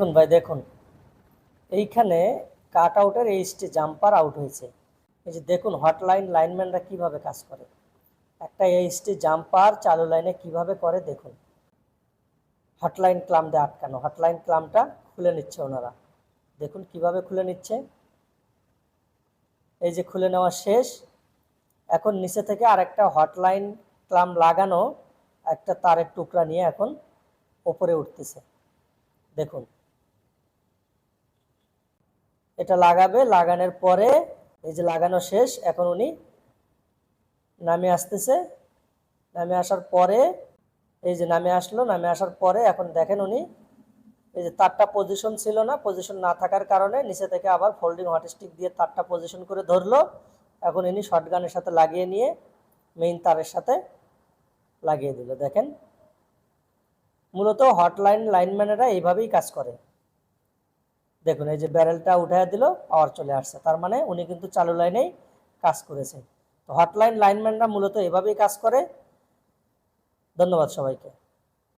দেখুন ভাই, দেখুন। এইখানে কাট আউটের এইচটি জাম্পার আউট হয়েছে। এই যে দেখুন হটলাইন লাইনম্যানরা কীভাবে কাজ করে। একটা এইচটি জাম্পার চালু লাইনে কীভাবে করে, দেখুন। হটলাইন ক্লাম দিয়ে আটকানো। হটলাইন ক্লামটা খুলে নিচ্ছে ওনারা। দেখুন কীভাবে খুলে নিচ্ছে। এই যে খুলে নেওয়া শেষ। এখন নিচে থেকে আরেকটা হটলাইন ক্লাম লাগানো একটা তারের টুকরা নিয়ে এখন ওপরে উঠতেছে। দেখুন। এটা লাগাবে, লাগানোর পরে এই যে লাগানো শেষ, এখন উনি নামে আসতেছে। নামে আসার পরে, এই যে নামে আসলো, নামে আসার পরে এখন দেখেন উনি, এই যে তারটা পজিশন ছিল না পজিশন না থাকার কারণে নিচে থেকে আবার ফোল্ডিং হট স্টিক দিয়ে তারটা পজিশন করে ধরলো। এখন ইনি শর্টগানের সাথে লাগিয়ে নিয়ে মেইন তারের সাথে লাগিয়ে দিল, দেখেন। মূলত হটলাইন লাইনম্যানেরা এইভাবেই কাজ করে। দেখুন, এই যে ব্যারেলটা উঠাই দিল পাওয়ার চলে আসছে। তার মানে উনি কিন্তু চালু লাইনেই কাজ করেছে তো হটলাইন লাইনম্যানরা মূলত এভাবেই কাজ করে। ধন্যবাদ সবাইকে।